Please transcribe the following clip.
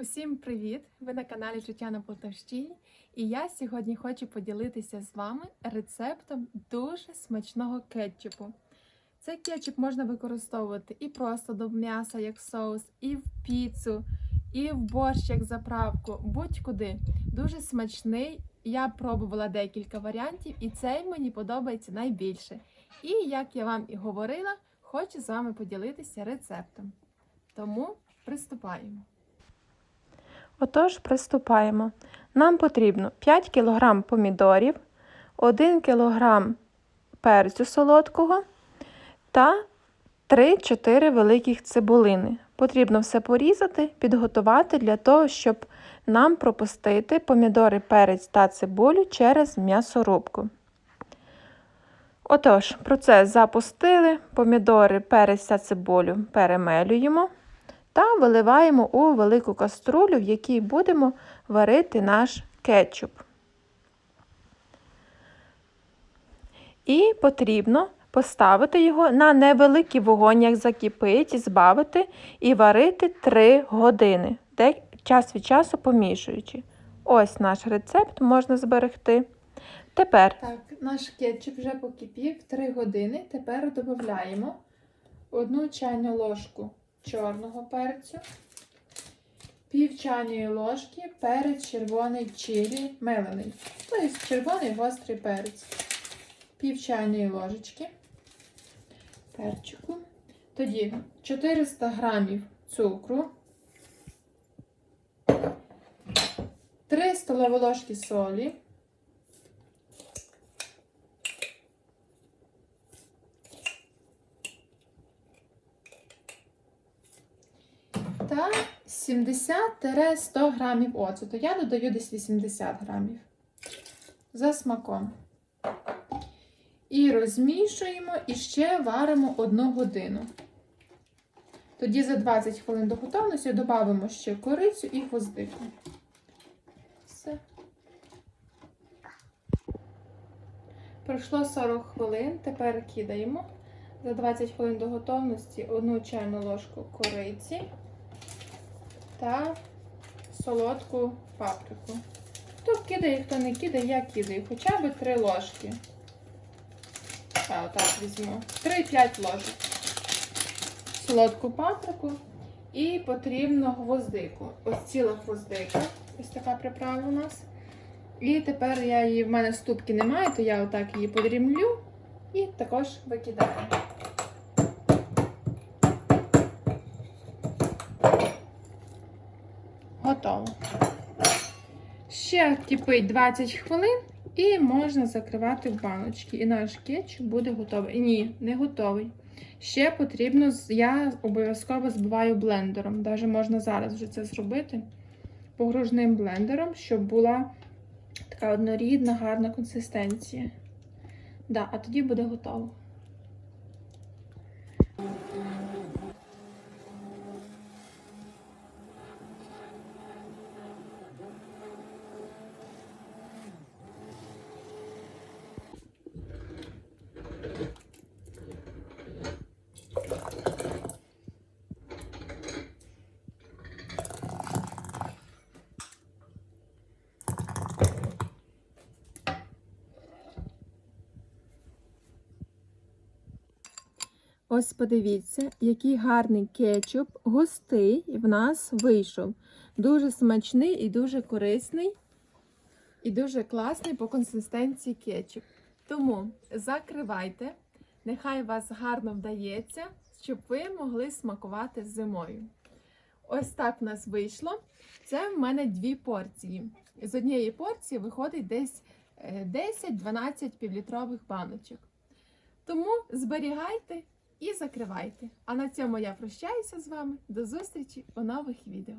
Усім привіт! Ви на каналі Життя на Полтавщині. І я сьогодні хочу поділитися з вами рецептом дуже смачного кетчупу. Цей кетчуп можна використовувати і просто до м'яса як соус, і в піцу, і в борщ як заправку, будь-куди. Дуже смачний. Я пробувала декілька варіантів, і цей мені подобається найбільше. І як я вам і говорила, хочу з вами поділитися рецептом. Тому приступаємо. Отож, приступаємо. Нам потрібно 5 кг помідорів, 1 кг перцю солодкого та 3-4 великих цибулини. Потрібно все порізати, підготувати для того, щоб нам пропустити помідори, перець та цибулю через м'ясорубку. Отож, процес запустили, помідори, перець та цибулю перемелюємо та виливаємо у велику каструлю, в якій будемо варити наш кетчуп. І потрібно поставити його на невеликий вогонь, як закипить, збавити і варити 3 години, час від часу помішуючи. Ось наш рецепт можна зберегти. Тепер Так, наш кетчуп вже покипів 3 години. Тепер додаємо одну чайну ложку чорного перцю, пів чайної ложки перець червоний чилі мелений, тобто червоний гострий перець, пів чайної ложечки перчику. Тоді 400 грамів цукру, 3 столові ложки солі. Та 70-100 грамів оцету. Я додаю десь 80 грамів за смаком. І розмішуємо і ще варимо 1 годину. Тоді за 20 хвилин до готовності додамо ще корицю і гвоздику. Все. Пройшло 40 хвилин, тепер кидаємо за 20 хвилин до готовності 1 чайну ложку кориці та солодку паприку. Хто кидає, хто не кидає, я кидаю. Хоча б 3 ложки. А, отак візьму. 3-5 ложок. Солодку паприку. І потрібно гвоздику. Ось ціла гвоздика. Ось така приправа у нас. І тепер я її, в мене ступки немає, то я отак її подрімлю і також викидаю. Готово. Ще кипить 20 хвилин і можна закривати в баночки. І наш кетчуп буде готовий. Ні, не готовий. Ще потрібно, я обов'язково збиваю блендером. Навіть можна зараз вже це зробити погружним блендером, щоб була така однорідна, гарна консистенція. Да, а тоді буде готово. Ось подивіться, який гарний кетчуп, густий в нас вийшов. Дуже смачний і дуже корисний, і дуже класний по консистенції кетчуп. Тому закривайте, нехай вас гарно вдається, щоб ви могли смакувати зимою. Ось так в нас вийшло. Це в мене дві порції. З однієї порції виходить десь е, 10-12 півлітрових баночок. Тому зберігайте і закривайте. А на цьому я прощаюся з вами. До зустрічі у нових відео.